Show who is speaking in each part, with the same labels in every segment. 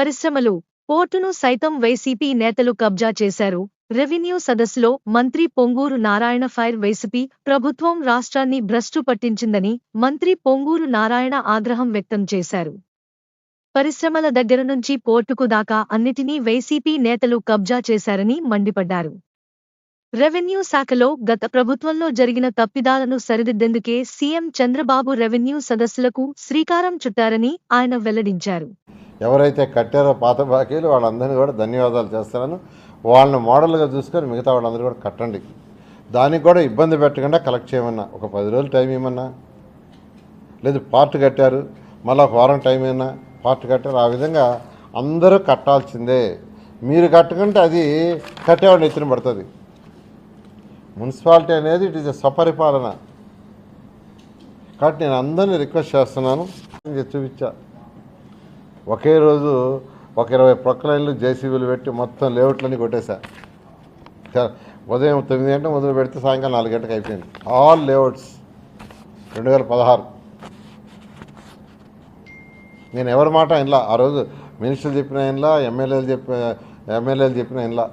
Speaker 1: పరిశ్రమలు పోర్టును సైతం వైసీపీ నేతలు కబ్జా చేశారు రెవెన్యూ సదస్సులో మంత్రి పొంగూరు నారాయణ ఫైర్ వైసీపీ ప్రభుత్వం రాష్ట్రాన్ని భ్రష్టు పట్టించిందని మంత్రి పొంగూరు నారాయణ ఆగ్రహం వ్యక్తం చేశారు పరిశ్రమల దగ్గర నుంచి పోర్టుకు దాకా అన్నిటినీ వైసీపీ నేతలు కబ్జా చేశారని మండిపడ్డారు రెవెన్యూ శాఖలో గత ప్రభుత్వంలో జరిగిన తప్పిదాలను సరిదిద్దేందుకే సీఎం చంద్రబాబు రెవెన్యూ సదస్సులకు శ్రీకారం చుట్టారని ఆయన వెల్లడించారు ఎవరైతే కట్టారో పాత బాకీలు వాళ్ళందరినీ కూడా ధన్యవాదాలు చేస్తున్నాను వాళ్ళని మోడల్గా చూసుకొని మిగతా వాళ్ళందరూ కూడా కట్టండి దానికి కూడా ఇబ్బంది పెట్టకుండా కలెక్ట్ చేయమన్నా ఒక పది రోజులు టైం ఇవ్వమన్నా లేదు పార్ట్ కట్టారు మళ్ళీ ఒక వారం టైం అయినా పార్ట్ కట్టారు ఆ విధంగా అందరూ కట్టాల్సిందే మీరు కట్టుకుంటే అది కట్టేవాడిని ఎత్తున పడుతుంది మున్సిపాలిటీ అనేది ఇట్ ఈజ్ అ సపరిపాలన కాబట్టి నేను అందరినీ రిక్వెస్ట్ చేస్తున్నాను చూపించా ఒకే రోజు ఒక ఇరవై ప్రొక్కలైన్లు జేసీబీలు పెట్టి మొత్తం లేఅవుట్లన్నీ కొట్టేశా ఉదయం తొమ్మిది గంటల మొదలు పెడితే సాయంకాలం నాలుగు గంటలకు అయిపోయింది ఆల్ లేఅవుట్స్ రెండు వేల పదహారు నేను ఎవరి మాట ఇన్లా ఆ రోజు మినిస్టర్లు చెప్పిన ఇన్లా ఎమ్మెల్యేలు చెప్పిన ఎమ్మెల్యేలు చెప్పిన ఇన్లా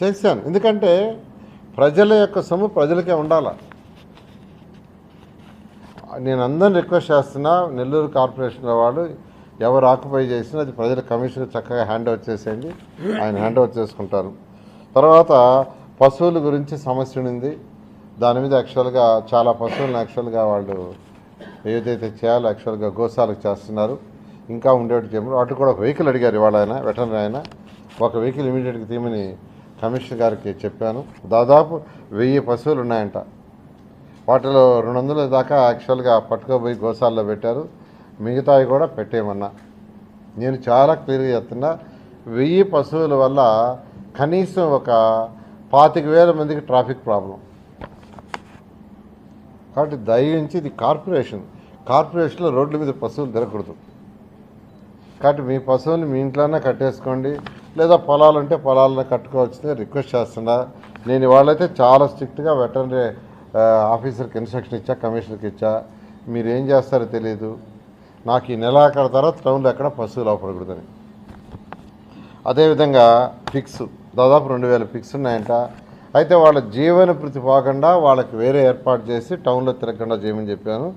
Speaker 1: చేశాను ఎందుకంటే ప్రజల యొక్క సొమ్ము ప్రజలకే ఉండాల నేను అందరిని రిక్వెస్ట్ చేస్తున్నా నెల్లూరు కార్పొరేషన్లో వాళ్ళు ఎవరు ఆక్యుపై చేసినా అది ప్రజల కమిషన్ చక్కగా హ్యాండ్ ఓవర్ చేసేయండి ఆయన హ్యాండ్ ఓవర్ చేసుకుంటారు తర్వాత పశువుల గురించి సమస్య ఉంది దాని మీద యాక్చువల్గా చాలా పశువులను యాక్చువల్గా వాళ్ళు ఏదైతే చేయాలో యాక్చువల్గా గోశాలకు చేస్తున్నారు ఇంకా ఉండేటి చెప్పారు వాటికి కూడా వెహికల్ అడిగారు ఇవాళ ఆయన వెటనరీ ఆయన ఒక వెహికల్ ఇమీడియట్గా తీయమని కమిషనర్ గారికి చెప్పాను దాదాపు వెయ్యి పశువులు ఉన్నాయంట వాటిలో రెండు వందల దాకా యాక్చువల్గా పట్టుకోబోయి గోశాల్లో పెట్టారు మిగతావి కూడా పెట్టేయమన్నా నేను చాలా క్లియర్గా చెప్తున్నా వెయ్యి పశువుల వల్ల కనీసం ఒక పాతిక వేల మందికి ట్రాఫిక్ ప్రాబ్లం కాబట్టి దయించి ఇది కార్పొరేషన్ కార్పొరేషన్లో రోడ్ల మీద పశువులు తిరగకూడదు కాబట్టి మీ పశువుని మీ ఇంట్లోనే కట్టేసుకోండి లేదా పొలాలు ఉంటే పొలాలను కట్టుకోవచ్చు రిక్వెస్ట్ చేస్తున్నా నేను వాళ్ళైతే చాలా స్ట్రిక్ట్గా వెటనరీ ఆఫీసర్కి ఇన్స్ట్రక్షన్ ఇచ్చా కమిషనర్కి ఇచ్చా మీరేం చేస్తారో తెలియదు నాకు ఈ నెలాఖరు తర్వాత టౌన్లో ఎక్కడ పశువులు అవపడకూడదని అదేవిధంగా ఫిక్స్ దాదాపు రెండు వేల ఫిక్స్ ఉన్నాయంట అయితే వాళ్ళ జీవన ప్రతి పోకుండా వాళ్ళకి వేరే ఏర్పాటు చేసి టౌన్లో తిరగకుండా చేయమని చెప్పాను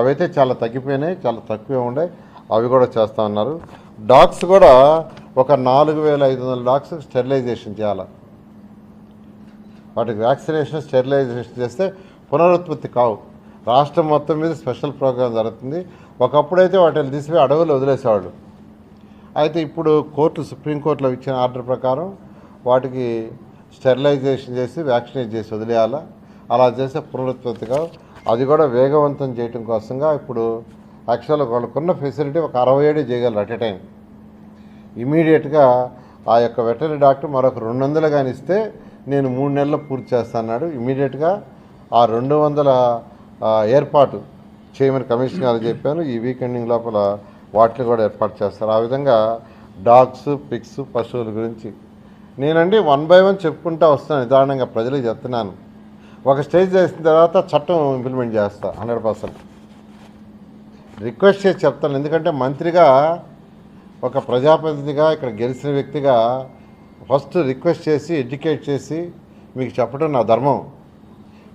Speaker 1: అవైతే చాలా తగ్గిపోయినాయి చాలా తక్కువే ఉండే అవి కూడా చేస్తూ ఉన్నారు డాగ్స్ కూడా ఒక నాలుగు వేల ఐదు వందల డాగ్స్ స్టెరిలైజేషన్ చేయాలి వాటికి వ్యాక్సినేషన్ స్టెరిలైజేషన్ చేస్తే పునరుత్పత్తి కావు రాష్ట్రం మొత్తం మీద స్పెషల్ ప్రోగ్రాం జరుగుతుంది ఒకప్పుడైతే వాటిని తీసిపోయి అడవులు వదిలేసేవాళ్ళు అయితే ఇప్పుడు కోర్టు సుప్రీంకోర్టులో ఇచ్చిన ఆర్డర్ ప్రకారం వాటికి స్టెరిలైజేషన్ చేసి వ్యాక్సినేట్ చేసి వదిలేయాలా అలా చేస్తే పునరుత్పత్తిగా అది కూడా వేగవంతం చేయడం కోసంగా ఇప్పుడు యాక్చువల్గా వాళ్ళకున్న ఫెసిలిటీ ఒక అరవై ఏడు చేయగలరు అట్ ఎ టైం ఇమీడియట్గా ఆ యొక్క వెటరీ డాక్టర్ మరొక రెండు వందలు కానిస్తే నేను మూడు నెలలు పూర్తి చేస్తాను అన్నాడు ఇమీడియట్గా ఆ రెండు వందల ఏర్పాటు చేయమని కమిషన్ గారు చెప్పాను ఈ వీకెండింగ్ లోపల వాటిని కూడా ఏర్పాటు చేస్తారు ఆ విధంగా డాగ్స్ పిక్స్ పశువుల గురించి నేనండి వన్ బై వన్ చెప్పుకుంటూ వస్తున్నాను నిదానంగా ప్రజలకు చెప్తున్నాను ఒక స్టేజ్ చేసిన తర్వాత చట్టం ఇంప్లిమెంట్ చేస్తా హండ్రెడ్ పర్సెంట్ రిక్వెస్ట్ చేసి చెప్తాను ఎందుకంటే మంత్రిగా ఒక ప్రజాప్రతినిధిగా ఇక్కడ గెలిచిన వ్యక్తిగా ఫస్ట్ రిక్వెస్ట్ చేసి ఎడ్యుకేట్ చేసి మీకు చెప్పడం నా ధర్మం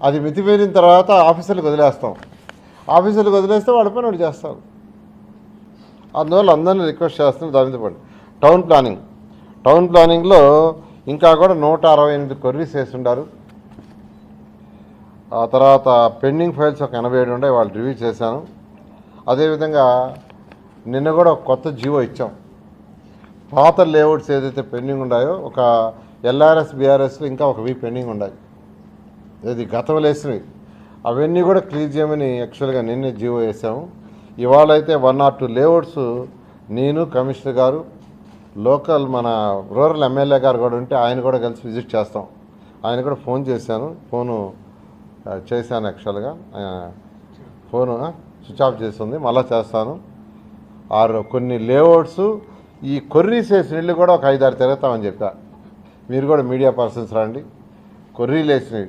Speaker 1: అది మితిమీరిన తర్వాత ఆఫీసర్లు వదిలేస్తాం ఆఫీసర్లకు వదిలేస్తే వాడి పని వాడు చేస్తారు అందువల్ల అందరినీ రిక్వెస్ట్ చేస్తున్నాం దాని మీద పడి టౌన్ ప్లానింగ్ టౌన్ ప్లానింగ్లో ఇంకా కూడా నూట అరవై ఎనిమిది కొర్రీస్ వేసిండారు ఆ తర్వాత పెండింగ్ ఫైల్స్ ఒక ఎనభై ఏడు ఉండే వాళ్ళు రివ్యూ చేశాను అదేవిధంగా నిన్న కూడా ఒక కొత్త జీవో ఇచ్చాం పాత లేఅవుట్స్ ఏదైతే పెండింగ్ ఉన్నాయో ఒక ఎల్ఆర్ఎస్ బీఆర్ఎస్లో ఇంకా ఒక వీ పెండింగ్ ఉన్నాయి ఇది గతంలో వేసినవి అవన్నీ కూడా క్లీజ్ చేయమని యాక్చువల్గా నిన్నే జీవో వేసాము ఇవాళ అయితే వన్ ఆర్ టూ లేఅవుట్స్ నేను కమిషనర్ గారు లోకల్ మన రూరల్ ఎమ్మెల్యే గారు కూడా ఉంటే ఆయన కూడా కలిసి విజిట్ చేస్తాం ఆయన కూడా ఫోన్ చేశాను ఫోను చేశాను యాక్చువల్గా ఫోను స్విచ్ ఆఫ్ చేస్తుంది మళ్ళీ చేస్తాను ఆరు కొన్ని లేఅవుట్స్ ఈ కొర్రీస్ వేసిన ఇల్లు కూడా ఒక ఐదారు తిరగతామని చెప్పా మీరు కూడా మీడియా పర్సన్స్ రండి కొర్రీలు వేసినవి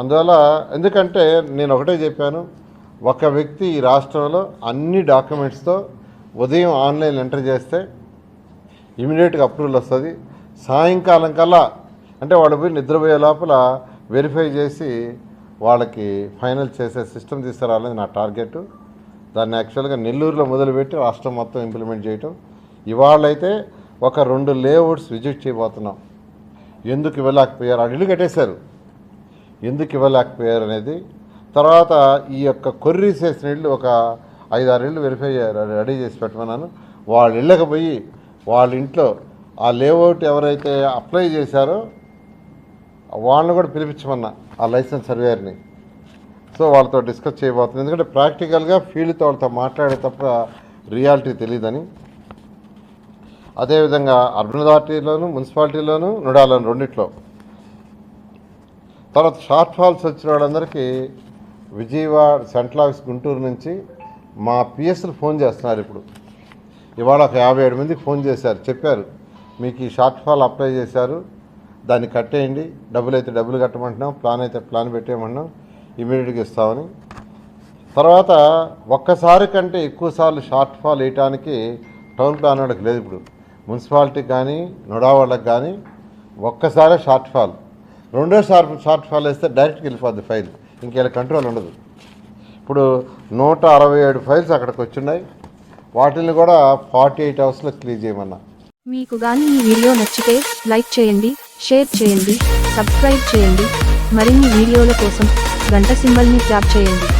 Speaker 1: అందువల్ల ఎందుకంటే నేను ఒకటే చెప్పాను ఒక వ్యక్తి ఈ రాష్ట్రంలో అన్ని డాక్యుమెంట్స్తో ఉదయం ఆన్లైన్ ఎంటర్ చేస్తే ఇమీడియట్గా అప్రూవల్ వస్తుంది సాయంకాలం కల్లా అంటే వాళ్ళు పోయి నిద్రపోయే లోపల వెరిఫై చేసి వాళ్ళకి ఫైనల్ చేసే సిస్టమ్ తీసుకురావాలనేది నా టార్గెట్ దాన్ని యాక్చువల్గా నెల్లూరులో మొదలుపెట్టి రాష్ట్రం మొత్తం ఇంప్లిమెంట్ చేయటం ఇవాళైతే ఒక రెండు లేఅవుట్స్ విజిట్ చేయబోతున్నాం ఎందుకు వెళ్ళకపోయారు అడిలు ఇల్లు కట్టేశారు ఎందుకు ఇవ్వలేకపోయారు అనేది తర్వాత ఈ యొక్క కొర్రీస్ వేసిన ఇళ్ళు ఒక ఐదారేళ్ళు వెరిఫై రెడీ చేసి పెట్టమన్నాను వాళ్ళు పోయి వాళ్ళ ఇంట్లో ఆ లేఅవుట్ ఎవరైతే అప్లై చేశారో వాళ్ళని కూడా పిలిపించమన్నా ఆ లైసెన్స్ సర్వేయర్ని సో వాళ్ళతో డిస్కస్ చేయబోతుంది ఎందుకంటే ప్రాక్టికల్గా ఫీల్డ్తో వాళ్ళతో మాట్లాడే తప్ప రియాలిటీ తెలియదని అదేవిధంగా అర్బన్ అథారిటీలోను మున్సిపాలిటీలోను నుడాలను రెండిట్లో తర్వాత షార్ట్ ఫాల్స్ వచ్చిన వాళ్ళందరికీ విజయవాడ సెంట్రల్ ఆఫీస్ గుంటూరు నుంచి మా పిఎస్లు ఫోన్ చేస్తున్నారు ఇప్పుడు ఇవాళ ఒక యాభై ఏడు మందికి ఫోన్ చేశారు చెప్పారు మీకు ఈ షార్ట్ ఫాల్ అప్లై చేశారు దాన్ని కట్టేయండి డబ్బులు అయితే డబ్బులు కట్టమంటున్నాం ప్లాన్ అయితే ప్లాన్ పెట్టేయమంటున్నాం ఇమీడియట్గా ఇస్తామని తర్వాత ఒక్కసారి కంటే ఎక్కువసార్లు షార్ట్ ఫాల్ వేయటానికి టౌన్ ప్లాన్ వాళ్ళకి లేదు ఇప్పుడు మున్సిపాలిటీ కానీ నొడా వాళ్ళకి కానీ ఒక్కసారే షార్ట్ ఫాల్ రెండో షార్ప్ షార్ట్ ఫాల్ వేస్తే డైరెక్ట్గా వెళ్ళిపోద్ది ఫైల్ ఇంకేళ్ళ కంట్రోల్ ఉండదు ఇప్పుడు నూట అరవై ఏడు ఫైల్స్ అక్కడికి వచ్చిన్నాయి వాటిని కూడా ఫార్టీ ఎయిట్ అవర్స్లో క్లీజ్ చేయమన్నా మీకు కానీ ఈ వీడియో నచ్చితే లైక్ చేయండి షేర్ చేయండి సబ్స్క్రైబ్ చేయండి మరిన్ని వీడియోల కోసం గంట సింబల్ని ట్యాప్ చేయండి